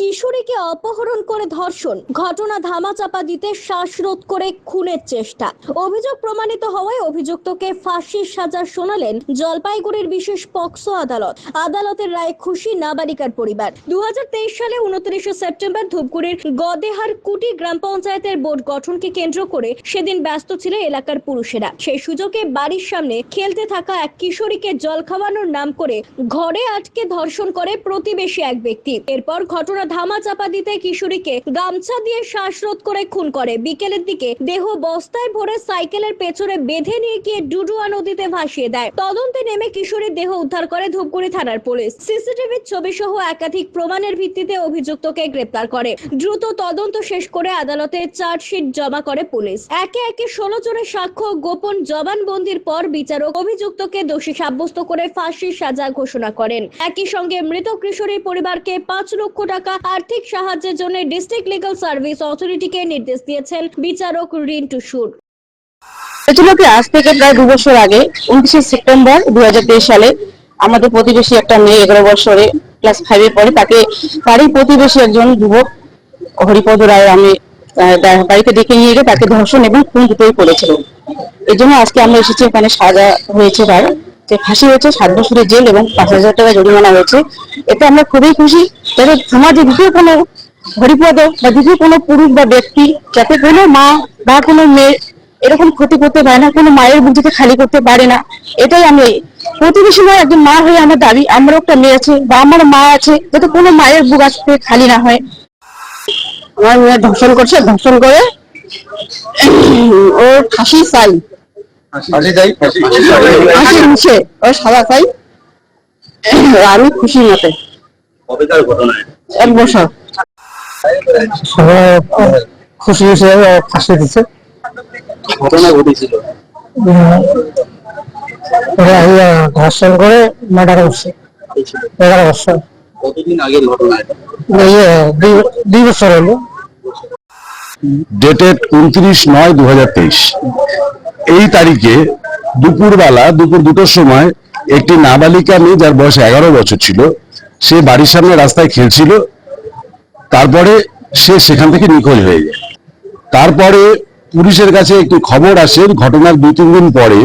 কিশোরীকে অপহরণ করে ধর্ষণ। ঘটনা ধামাচাপা দিতে শ্বাসরোধ করে খুনের চেষ্টা। অভিযোগ প্রমাণিত হওয়ায় অভিযুক্তকে ফাঁসির সাজা শোনালেন জলপাইগুড়ির বিশেষ পক্সো আদালত। আদালতের রায়ে খুশি নাবালিকার পরিবার। দু সালে উনত্রিশে সেপ্টেম্বর ধূপগুড়ির গদেহার কুটি গ্রাম পঞ্চায়েতের বোর্ড গঠনকে কেন্দ্র করে সেদিন ব্যস্ত ছিল এলাকার পুরুষেরা। সেই সুযোগে বাড়ির সামনে খেলতে থাকা এক কিশোরীকে জল খাওয়ানোর নাম করে ঘরে আটকে ধর্ষণ করে প্রতিবেশী এক ব্যক্তি। এরপর ঘটনা ধামা চাপা দিতে কিশোরীকে গামছা দিয়ে শ্বাসরোধ করে খুন করে। বিকেলের দিকে দেহ বস্তায় ভরে সাইকেলের পেছনে বেঁধে নিয়ে গিয়ে ডুডুয়া নদীতে ভাসিয়ে দেয়। তদন্তে নেমে কিশোরীর দেহ উদ্ধার করে ধূপগুড়ি থানার পুলিশ। সিসিটিভির ছবি সহ একাধিক প্রমাণের ভিত্তিতে অভিযুক্তকে গ্রেপ্তার করে। দ্রুত তদন্ত শেষ করে আদালতে চার্জশিট জমা করে পুলিশ। একে একে ষোলো জনের সাক্ষ্য গোপন জবানবন্দির পর বিচারক অভিযুক্তকে দোষী সাব্যস্ত করে ফাঁসির সাজা ঘোষণা করেন। একই সঙ্গে মৃত কিশোরীর পরিবারকে পাঁচ লক্ষ টাকা আর্থিক সাহায্যের জন্য ডিস্ট্রিক্ট লিগাল সার্ভিস অথরিটিকে নির্দেশ দিয়েছেন বিচারক রিন্টু সুর। হয়েছিল কি, আজ থেকে প্রায় দু বছর আগে, উনত্রিশে সেপ্টেম্বর দু হাজার তেইশ সালে আমাদের প্রতিবেশী একটা মেয়ে এগারো বছরে ক্লাস ফাইভে পড়ে, তাকে তারই প্রতিবেশী একজন যুবক হরিপদ রায় আমি বাড়িতে ডেকে নিয়ে গিয়ে তাকে ধর্ষণ এবং খুন দুটোই করেছিল। এই জন্য আজকে আমরা এসেছি ওখানে সাজা হয়েছে তার, যে ফাঁসি হয়েছে, সাত বছরের জেল এবং পাঁচ হাজার টাকা জরিমানা হয়েছে। এতে আমরা খুবই খুশি। তবে সমাজে দ্বিতীয় কোনো হরিপদ বা দ্বিতীয় কোনো পুরুষ বা ব্যক্তি যাতে কোনো মা বা কোনো মেয়ে এরকম ক্ষতি করতে পারে না কোনো মায়ের বুক যাতে খালি করতে পারে না এটাই আমি প্রতিবেশী নয় একজন মা হয়ে আমার দাবি আমারও একটা মেয়ে আছে বা আমার মা আছে যাতে কোনো মায়ের বুক আজকে খালি না হয়। আমার মেয়ে ধর্ষণ করছে ধর্ষণ করে ও ফাঁসি চাই ফাঁসি চাই ফাঁসি ফাঁসি ও সাদা চাই আমি খুশি মতে। কবেকার ঘটনা? এক বছর। খুশি হয়েছে ফাঁসি দিচ্ছে। ঘটনা ঘটেছিল। ওরা ধর্ষণ করে মার্ডার করছে। এগারো বছর। কতদিন আগের ঘটনা এটা? দুই- দুই বছর হলো। ডেটেড উনত্রিশ নয় দু এই তারিখে দুপুরবেলা দুপুর দুটোর সময় একটি নাবালিকা মেয়ে যার বয়স এগারো বছর ছিল সে বাড়ির সামনে রাস্তায় খেলছিল, তারপরে সে সেখান থেকে নিখোঁজ হয়ে যায়। তারপরে পুলিশের কাছে একটি খবর আসে, ঘটনার দুই তিন দিন পরে,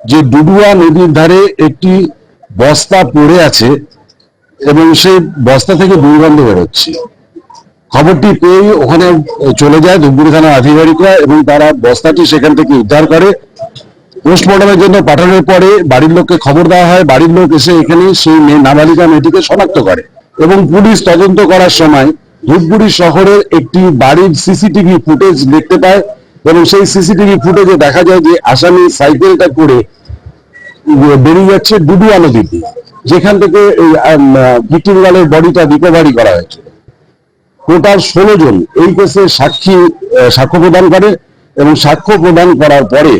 যে ডুডুয়া নদীর ধারে একটি বস্তা পড়ে আছে এবং সেই বস্তা থেকে দুর্গন্ধ বেরোচ্ছে। খবরটি পেয়ে ওখানে চলে যায় ধূপগুড়ি থানার আধিকারিকরা এবং তারা বস্তাটি সেখান থেকে উদ্ধার করে পোস্টমর্টমের জন্য পাঠানোর পরে বাড়ির লোককে খবর দেওয়া হয়, বাড়ির লোক এসে এখানে সেই মেয়ে নাবালিকা মেয়েটিকে শনাক্ত করে এবং পুলিশ তদন্ত করার সময় ধূপগুড়ি শহরের একটি বাড়ির সিসিটিভি ফুটেজ দেখতে পায় এবং সেই সিসিটিভি ফুটেজে দেখা যায় যে আসামি সাইকেলটা করে বেরিয়ে যাচ্ছে ডুডুয়া নদীতে যেখান থেকে এই ভিক্টিম গার্লের বডিটা রিকভারি করা হয়েছে। টোটাল ষোলো জন এই কেসে সাক্ষী সাক্ষ্য প্রদান করে এবং সাক্ষ্য প্রদান করার পরে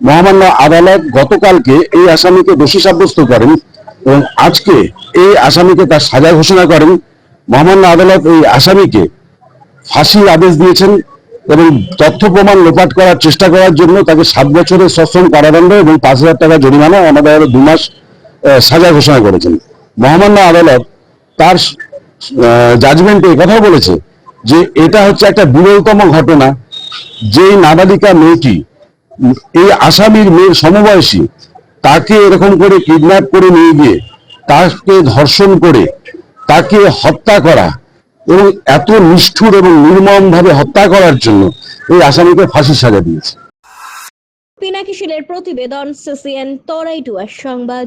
মহামান্য আদালত গতকালকে এই আসামিকে দোষী সাব্যস্ত করেন এবং আজকে এই আসামিকে তার সাজা ঘোষণা করেন। মহামান্য আদালত এই আসামিকে ফাঁসির আদেশ দিয়েছেন এবং তথ্য প্রমাণ লোপাট করার চেষ্টা করার জন্য তাকে সাত বছরের সশ্রম কারাদণ্ড এবং পাঁচ হাজার টাকা জরিমানা আমাদের আরও দু মাস সাজা ঘোষণা করেছেন। মহামান্য আদালত তার জাজমেন্টে কথা বলেছে যে এটা হচ্ছে একটা বিরলতম ঘটনা। যেই নাবালিকা মেয়েটি এই আসামির মেয়ের সমবয়সী, তাকে এরকম করে কিডন্যাপ করে নিয়ে গিয়ে, তাকে ধর্ষণ করে, তাকে হত্যা করা এবং এত নিষ্ঠুর এবং নির্মম ভাবে হত্যা করার জন্য এই আসামিকে ফাঁসি সাজা দিয়েছে। পিনাকি শিলের প্রতিবেদন সিসিএন তরাই টুয়ার সংবাদ।